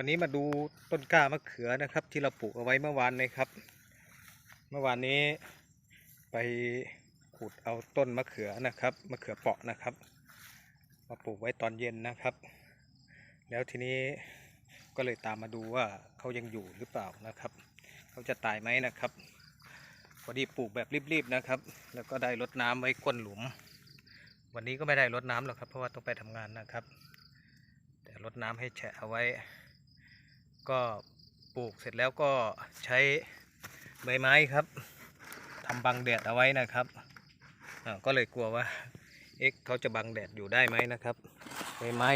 วันนี้มาดูต้นกล้ามะเขือนะครับ ที่เราปลูกเอาไว้เมื่อวานเลยครับ เมื่อวานนี้ไปขุดเอาต้นมะเขือนะครับมะเขือเปาะนะครับ มาปลูกไว้ตอนเย็นนะครับ แล้วทีนี้ก็เลยตามมาดูว่าเขายังอยู่หรือเปล่านะครับเขาจะตายไหมนะครับพอดีปลูกแบบรีบๆนะครับ แล้วก็ได้รดน้ำไว้ก้นหลุม วันนี้ก็ไม่ได้รดน้ำหรอกครับเพราะว่าต้องไปทำงานนะครับ แต่รดน้ำให้แฉะเอาไว้ ก็ปลูกเสร็จแล้วก็ใช้ใบไม้ครับทำบังแดดเอาไว้นะครับก็เลยกลัวว่าเอ๊ะเขาจะบังแดดอยู่ได้ไหมนะครับใบไม้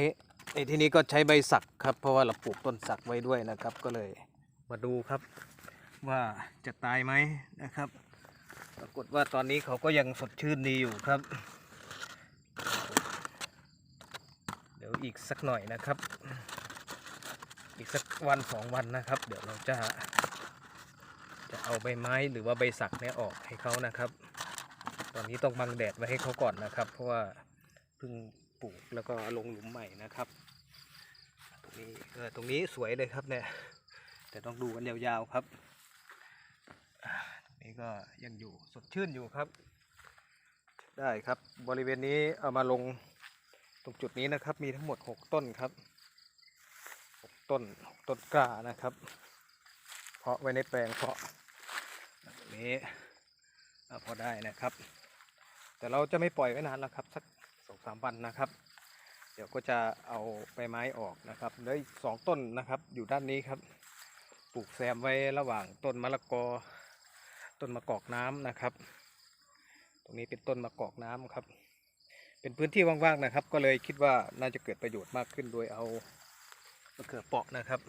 ในที่นี้ก็ใช้ใบสักครับ เพราะว่าเราปลูกต้นสักไว้ด้วยนะครับ ก็เลยมาดูครับ ว่าจะตายไหมนะครับ ปรากฏว่าตอนนี้เขาก็ยังสดชื่นดีอยู่ครับ เดี๋ยวอีกสักหน่อยนะครับ อีกสักวันสองวันนะครับ เดี๋ยวเราจะ จะเอาใบไม้หรือว่าใบสักเนี่ยออกให้เขานะครับ ตอนนี้ต้องบังแดดไว้ให้เขาก่อนนะครับ เพราะว่าเพิ่งปลูกแล้วก็ลงหลุมใหม่นะครับ ตรงนี้เออตรงนี้สวยเลยครับเนี่ยแต่ต้องดูกันยาวๆครับตรงนี้ก็ยังอยู่สดชื่นอยู่ครับ ได้ครับบริเวณนี้เอามาลงตรงจุดนี้นะครับ มีทั้งหมด 6 ต้นครับ ต้น6ต้นกล้านะครับ เพาะไว้ในแปลงเพาะแบบนี้พอได้นะครับ แต่เราจะไม่ปล่อยไว้นานแล้วครับสักสองสามวันนะครับ เดี๋ยวก็จะเอาใบไม้ออกนะครับเหลืออีกสองต้นนะครับ อยู่ด้านนี้ครับ ปลูกแซมไว้ระหว่างต้นมะละกอ ต้นมะกอกน้ำนะครับ ตรงนี้เป็นต้นมะกอกน้ำครับ เป็นพื้นที่ว่างๆนะครับ ก็เลยคิดว่าน่าจะเกิดประโยชน์มากขึ้นโดยเอา มะเขือเปาะนะครับ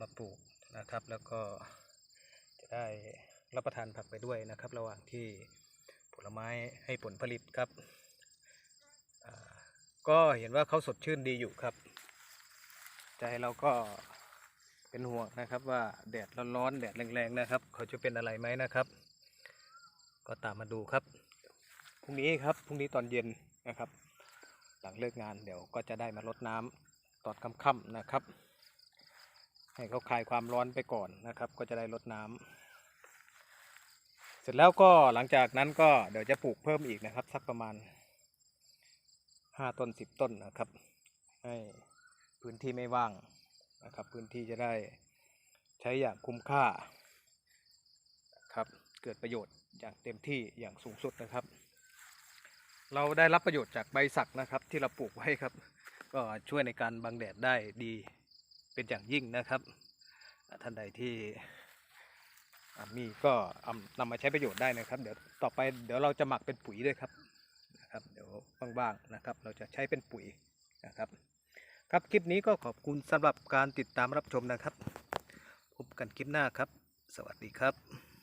มาปลูกนะครับ แล้วก็จะได้รับประทานผักไปด้วยนะครับ ระหว่างที่ผลไม้ให้ผลผลิตครับ ก็เห็นว่าเขาสดชื่นดีอยู่ครับ ใจเราก็เป็นห่วงนะครับว่าแดดร้อนๆแดดแรงๆนะครับ เขาจะเป็นอะไรไหมนะครับ ก็ตามมาดูครับพรุ่งนี้ครับพรุ่งนี้ตอนเย็นนะครับ หลังเลิกงานเดี๋ยวก็จะได้มารดน้ำ ตอนค่ำๆนะครับ ให้เขาคลายความร้อนไปก่อนนะครับ ก็จะได้รดน้ำเสร็จแล้วก็หลังจากนั้นก็เดี๋ยวจะปลูกเพิ่มอีกนะครับ สักประมาณห้าต้นสิบต้นนะครับ ให้พื้นที่ไม่ว่างนะครับ พื้นที่จะได้ใช้อย่างคุ้มค่าครับเกิดประโยชน์อย่างเต็มที่อย่างสูงสุดนะครับ เราได้รับประโยชน์จากใบสักนะครับที่เราปลูกไว้ครับ ก็ช่วยในการบังแดดได้ดีเป็นอย่างยิ่งนะครับ ท่านใดที่มีก็เอานำมาใช้ประโยชน์ได้นะครับ เดี๋ยวต่อไปเดี๋ยวเราจะหมักเป็นปุ๋ยด้วยครับนะครับ เดี๋ยวบ้างๆนะครับ เราจะใช้เป็นปุ๋ยนะครับ ครับคลิปนี้ก็ขอบคุณสำหรับการติดตามรับชมนะครับ พบกันคลิปหน้าครับ สวัสดีครับ